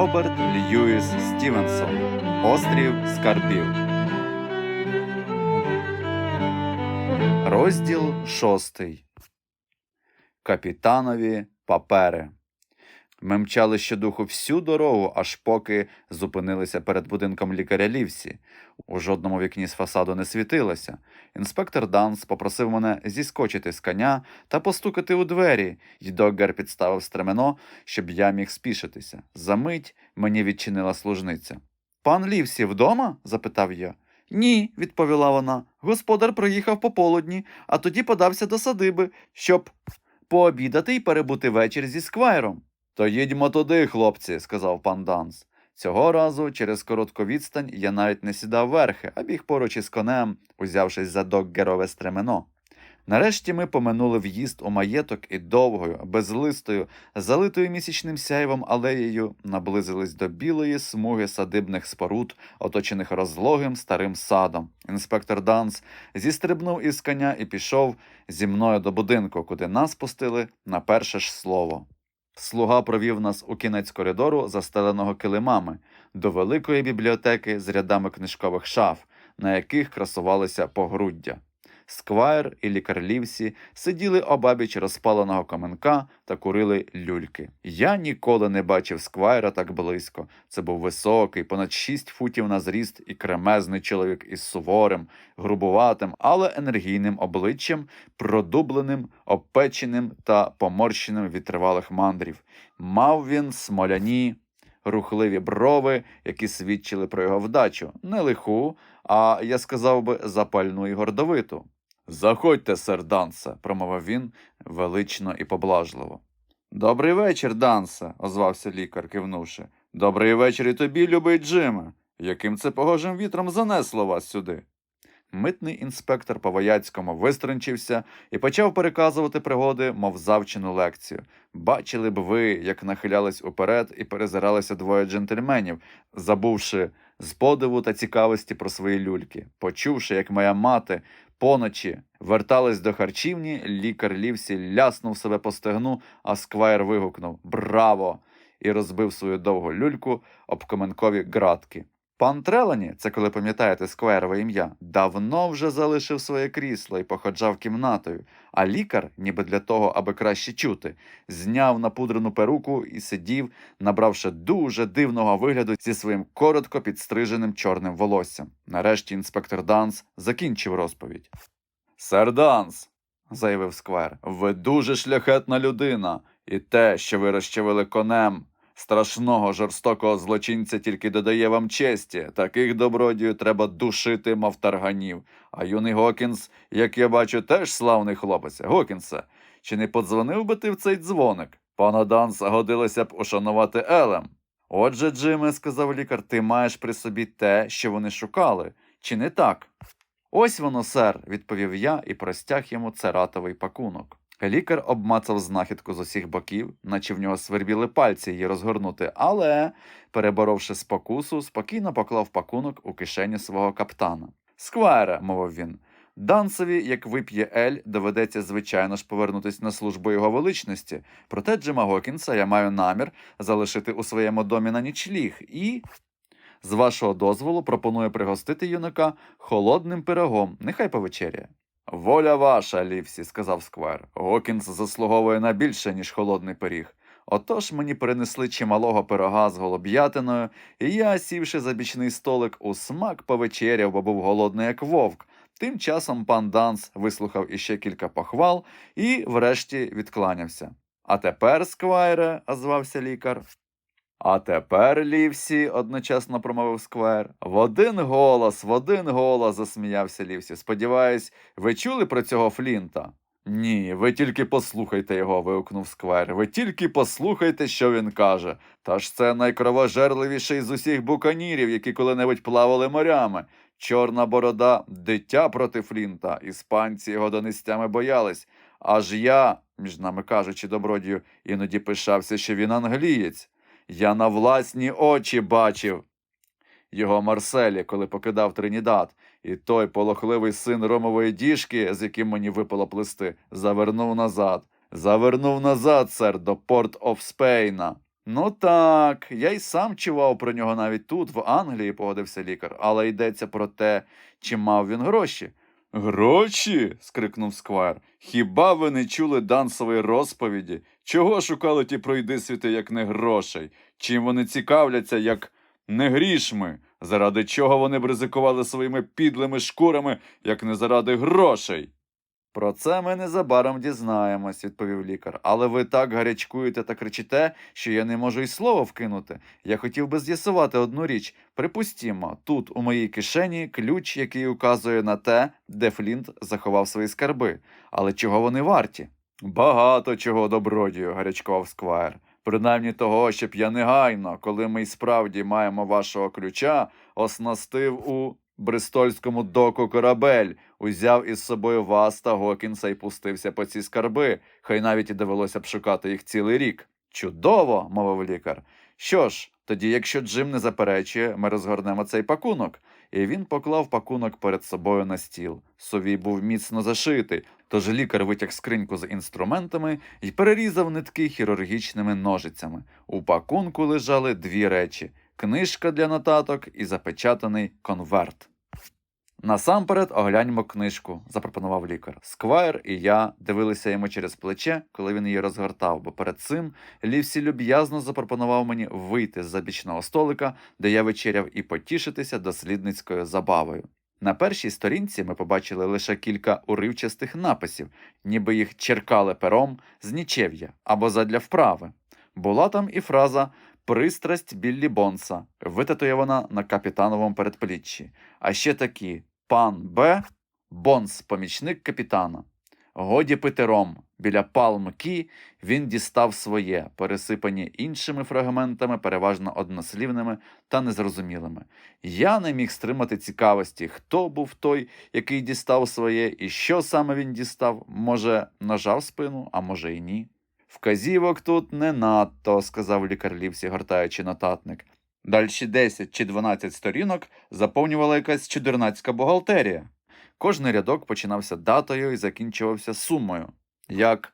Роберт Льюіс Стівенсон Острів Скарбів. Розділ шостий. Капітанові папери. Ми мчали щодуху всю дорогу, аж поки зупинилися перед будинком лікаря Лівсі. У жодному вікні з фасаду не світилося. Інспектор Данс попросив мене зіскочити з коня та постукати у двері, й Доггер підставив стремено, щоб я міг спішитися. Замить мені відчинила служниця. Пан Лівсі вдома? запитав я. Ні, відповіла вона. Господар приїхав пополудні, а тоді подався до садиби, щоб пообідати і перебути вечір зі сквайром. То їдьмо туди, хлопці, сказав пан Данс. Цього разу через коротку відстань я навіть не сідав верхи, а біг поруч із конем, узявшись за доггерове стремено. Нарешті ми поминули в'їзд у маєток і довгою, безлистою, залитою місячним сяйвом алеєю наблизились до білої смуги садибних споруд, оточених розлогим старим садом. Інспектор Данс зістрибнув із коня і пішов зі мною до будинку, куди нас пустили на перше ж слово. Слуга провів нас у кінець коридору, застеленого килимами, до великої бібліотеки з рядами книжкових шаф, на яких красувалися погруддя. Сквайр і лікар Лівсі сиділи обабіч розпаленого каменка та курили люльки. Я ніколи не бачив сквайра так близько. Це був високий, понад шість футів на зріст і кремезний чоловік із суворим, грубуватим, але енергійним обличчям, продубленим, обпеченим та поморщеним від тривалих мандрів. Мав він смоляні, рухливі брови, які свідчили про його вдачу, не лиху, а я сказав би запальну і гордовиту. Заходьте, сер Дансе, промовив він велично і поблажливо. Добрий вечір, Дансе, озвався лікар, кивнувши. Добрий вечір і тобі, любий Джиме. Яким це погожим вітром занесло вас сюди? Митний інспектор по вояцькому виструнчився і почав переказувати пригоди, мов завчену лекцію. Бачили б ви, як нахилялись уперед і перезиралися двоє джентльменів, забувши з подиву та цікавості про свої люльки. Почувши, як моя мати поночі вертались до харчівні, лікар Лівсі ляснув себе по стегну, а сквайр вигукнув Браво! і розбив свою довгу люльку об коменкові ґратки. Пан Трелані, це коли пам'ятаєте скверове ім'я, давно вже залишив своє крісло і походжав кімнатою, а лікар, ніби для того, аби краще чути, зняв напудрену перуку і сидів, набравши дуже дивного вигляду зі своїм коротко підстриженим чорним волоссям. Нарешті інспектор Данс закінчив розповідь. Сер Данс, заявив сквер, ви дуже шляхетна людина, і те, що ви розчавили конем. Страшного жорстокого злочинця тільки додає вам честі. Таких добродію треба душити, мов тарганів. А юний Гокінс, як я бачу, теж славний хлопець. Гокінсе, чи не подзвонив би ти в цей дзвоник? Пана Данса годилося б ушанувати Елем. Отже, Джиме, сказав лікар, ти маєш при собі те, що вони шукали. Чи не так? Ось воно, сер, відповів я і простяг йому цератовий пакунок. Лікар обмацав знахідку з усіх боків, наче в нього свербіли пальці її розгорнути, але, переборовши спокусу, спокійно поклав пакунок у кишені свого каптана. Сквайре, мовив він, Дансові, як вип'є Ель, доведеться, звичайно ж, повернутися на службу його величності. Проте Джима Гокінса я маю намір залишити у своєму домі на нічліг і. З вашого дозволу пропоную пригостити юнака холодним пирогом, нехай повечеряє. Воля ваша, Лівсі, сказав Сквер. Гокінс заслуговує на більше, ніж холодний пиріг. Отож мені принесли чималого пирога з голуб'ятиною, і я, сівши за бічний столик, у смак повечеряв, бо був голодний, як вовк. Тим часом пан Данс вислухав іще кілька похвал і, врешті, відкланявся. А тепер, сквайре, озвався лікар. А тепер, Лівсі, одночасно промовив сквер. В один голос, в один голос, засміявся Лівсі. Сподіваюсь, ви чули про цього Флінта? Ні, ви тільки послухайте його, вигукнув сквер. Ви тільки послухайте, що він каже. Та ж це найкровожерливіший з усіх буканірів, які коли-небудь плавали морями. Чорна борода дитя проти Флінта. Іспанці його донестями боялись. Аж я, між нами кажучи, добродію, іноді пишався, що він англієць. Я на власні очі бачив його Марселі, коли покидав Тринідад, і той полохливий син Ромової діжки, з яким мені випало плисти, завернув назад. Завернув назад, сер, до Порт оф Спейна. Ну так, я й сам чував про нього навіть тут, в Англії, погодився лікар, але йдеться про те, чи мав він гроші. Гроші? скрикнув Сквайр. Хіба ви не чули Дансової розповіді? Чого шукали ті пройдисвіти, як не грошей? Чим вони цікавляться, як не грішми? Заради чого вони б ризикували своїми підлими шкурами, як не заради грошей? Про це ми незабаром дізнаємось, відповів лікар. Але ви так гарячкуєте та кричите, що я не можу й слова вкинути. Я хотів би з'ясувати одну річ. Припустімо, тут у моїй кишені ключ, який указує на те, де Флінт заховав свої скарби. Але чого вони варті? Багато чого, добродію, гарячкував Сквайр. Принаймні того, щоб я негайно, коли ми й справді маємо вашого ключа, оснастив у Бристольському доку корабель, узяв із собою вас та Гокінса і пустився по ці скарби, хай навіть і довелося б шукати їх цілий рік. Чудово, мовив лікар. Що ж, тоді, якщо Джим не заперечує, ми розгорнемо цей пакунок. І він поклав пакунок перед собою на стіл. Совій був міцно зашитий, тож лікар витяг скриньку з інструментами і перерізав нитки хірургічними ножицями. У пакунку лежали дві речі книжка для нотаток і запечатаний конверт. Насамперед огляньмо книжку, запропонував лікар. Сквайр і я дивилися йому через плече, коли він її розгортав, бо перед цим Лівсі люб'язно запропонував мені вийти з забічного столика, де я вечеряв, і потішитися дослідницькою забавою. На першій сторінці ми побачили лише кілька уривчастих написів, ніби їх черкали пером з нічев'я або задля вправи. Була там і фраза Пристрасть Біллі Бонса, витатуєвана на капітановому передпліччі. А ще такі пан Б, Бонс, помічник капітана. Годі пити ром. Біля палм Кі він дістав своє, пересипані іншими фрагментами, переважно однослівними та незрозумілими. Я не міг стримати цікавості, хто був той, який дістав своє, і що саме він дістав. Може, нажав спину, а може й ні. Вказівок тут не надто, сказав лікар Лівсі, гортаючи нотатник. Дальші 10 чи 12 сторінок заповнювала якась чудернацька бухгалтерія. Кожний рядок починався датою і закінчувався сумою, як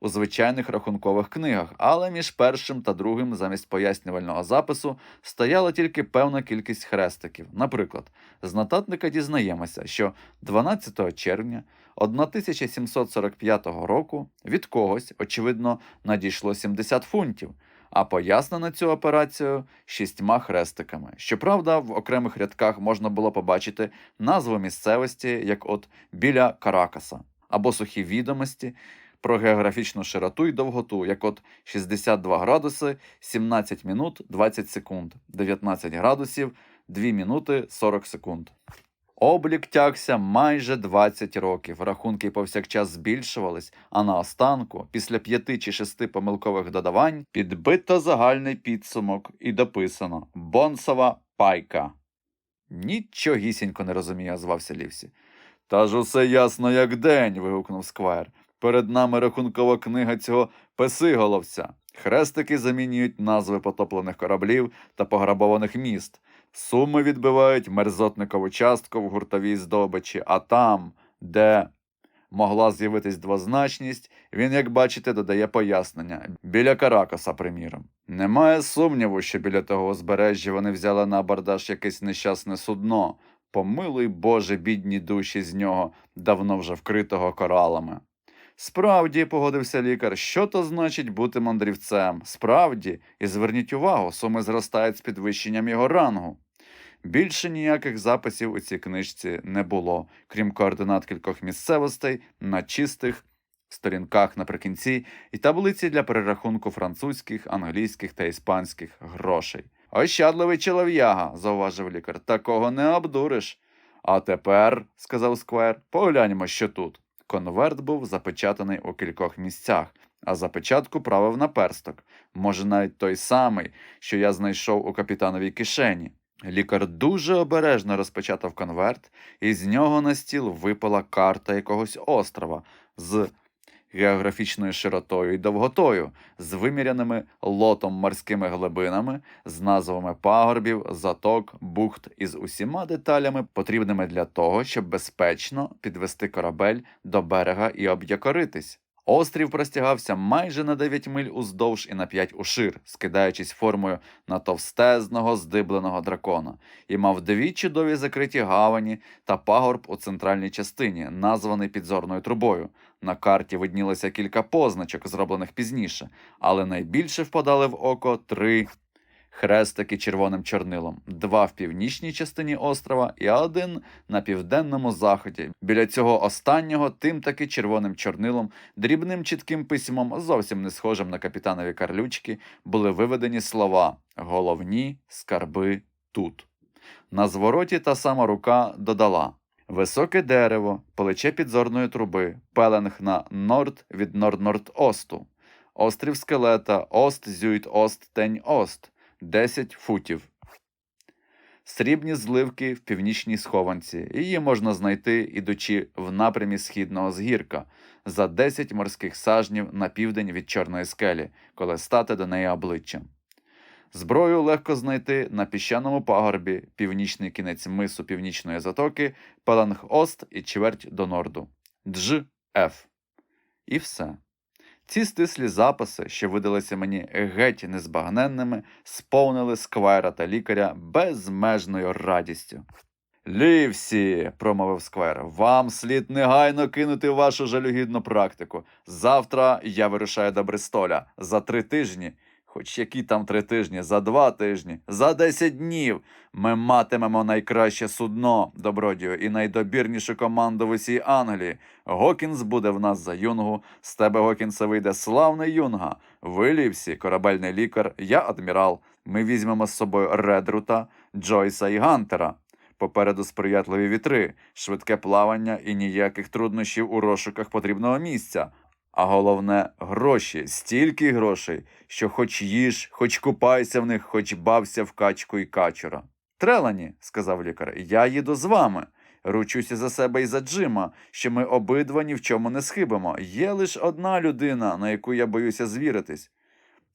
у звичайних рахункових книгах, але між першим та другим замість пояснювального запису стояла тільки певна кількість хрестиків. Наприклад, з нотатника дізнаємося, що 12 червня 1745 року від когось, очевидно, надійшло 70 фунтів, а пояснено цю операцію шістьма хрестиками. Щоправда, в окремих рядках можна було побачити назву місцевості, як от біля Каракаса, або сухі відомості про географічну широту і довготу, як от 62 градуси 17 минут 20 секунд, 19 градусів 2 минути 40 секунд. Облік тягся майже 20 років. Рахунки повсякчас збільшувались, а на останку, після п'яти чи шести помилкових додавань, підбито загальний підсумок і дописано Бонсова пайка. Нічогісінько не розуміє, озвався Лівсі. Та ж усе ясно, як день. вигукнув Сквайр. Перед нами рахункова книга цього песиголовця. Хрестики замінюють назви потоплених кораблів та пограбованих міст. Суми відбивають мерзотникову частку в гуртовій здобичі, а там, де могла з'явитись двозначність, він, як бачите, додає пояснення біля Каракаса, приміром. Немає сумніву, що біля того узбережжя вони взяли на абордаж якесь нещасне судно. Помилуй Боже, бідні душі з нього, давно вже вкритого коралами. Справді, погодився лікар, що то значить бути мандрівцем? Справді, і зверніть увагу, суми зростають з підвищенням його рангу. Більше ніяких записів у цій книжці не було, крім координат кількох місцевостей на чистих сторінках наприкінці і таблиці для перерахунку французьких, англійських та іспанських грошей. Ощадливий чолов'яга, зауважив лікар, такого не обдуриш. А тепер, сказав Сквайр, погляньмо, що тут. Конверт був запечатаний у кількох місцях, а запечатку правив на персток. Може, навіть той самий, що я знайшов у капітановій кишені. Лікар дуже обережно розпечатав конверт, і з нього на стіл випала карта якогось острова з географічною широтою і довготою, з виміряними лотом морськими глибинами, з назвами пагорбів, заток, бухт і з усіма деталями, потрібними для того, щоб безпечно підвести корабель до берега і об'якоритись. Острів простягався майже на 9 миль уздовж і на 5 ушир, скидаючись формою на товстезного здибленого дракона, і мав дві чудові закриті гавані та пагорб у центральній частині, названий підзорною трубою. На карті виднілося кілька позначок, зроблених пізніше, але найбільше впадали в око три хрестики червоним чорнилом, два в північній частині острова і один на південному заході. Біля цього останнього тим таки червоним чорнилом, дрібним чітким письмом, зовсім не схожим на капітанові карлючки, були виведені слова Головні скарби тут. На звороті та сама рука додала Високе дерево, плече підзорної труби, пеленг на норд від норд-норд-осту, острів скелета, ост зюйт ост тень ост, 10 футів. Срібні зливки в північній схованці. Її можна знайти, ідучи в напрямі східного згірка, за 10 морських сажнів на південь від Чорної скелі, коли стати до неї обличчям. Зброю легко знайти на піщаному пагорбі, північний кінець мису північної затоки, Пеланг-Ост і чверть до норду. Дж. Ф. І все. Ці стислі записи, що видалися мені геть незбагненними, сповнили сквайра та лікаря безмежною радістю. Лівсі, промовив сквер, вам слід негайно кинути вашу жалюгідну практику. Завтра я вирушаю до Бристоля за три тижні. Хоч які там три тижні, за два тижні, за десять днів ми матимемо найкраще судно, добродію, і найдобірнішу команду в усій Англії. Гокінс буде в нас за юнгу, з тебе Гокінса вийде славний юнга. Ви, Лівсі, корабельний лікар, я адмірал. Ми візьмемо з собою Редрута, Джойса і Гантера. Попереду сприятливі вітри, швидке плавання і ніяких труднощів у розшуках потрібного місця. А головне гроші, стільки грошей, що хоч їж, хоч купайся в них, хоч бався в качку і качура. Трелані, сказав лікар, я їду з вами. Ручуся за себе і за Джима, що ми обидва ні в чому не схибимо. Є лише одна людина, на яку я боюся звіритись.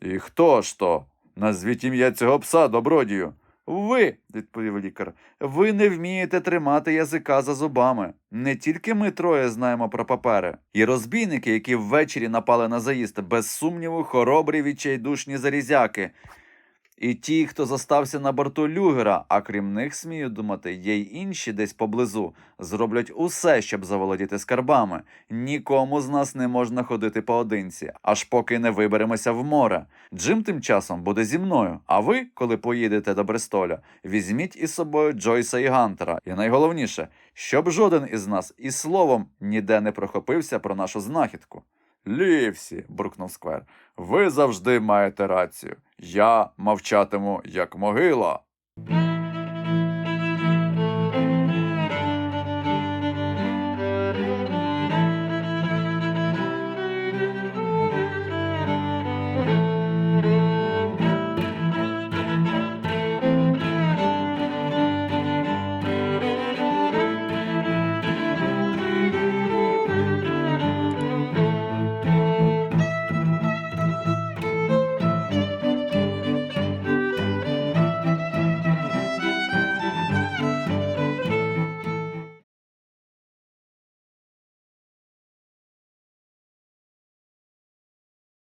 І хто ж то? Назвіть ім'я цього пса, добродію. Ви, відповів лікар, ви не вмієте тримати язика за зубами. Не тільки ми троє знаємо про папери. І розбійники, які ввечері напали на заїзд, без сумніву, хоробрі відчайдушні зарізяки. І ті, хто зостався на борту люгера, а крім них, смію думати, є й інші десь поблизу, зроблять усе, щоб заволодіти скарбами. Нікому з нас не можна ходити поодинці, аж поки не виберемося в море. Джим тим часом буде зі мною. А ви, коли поїдете до Брестоля, візьміть із собою Джойса і Гантера. І найголовніше, щоб жоден із нас і словом ніде не прохопився про нашу знахідку. Лівсі, буркнув сквер, ви завжди маєте рацію. Я мовчатиму як могила.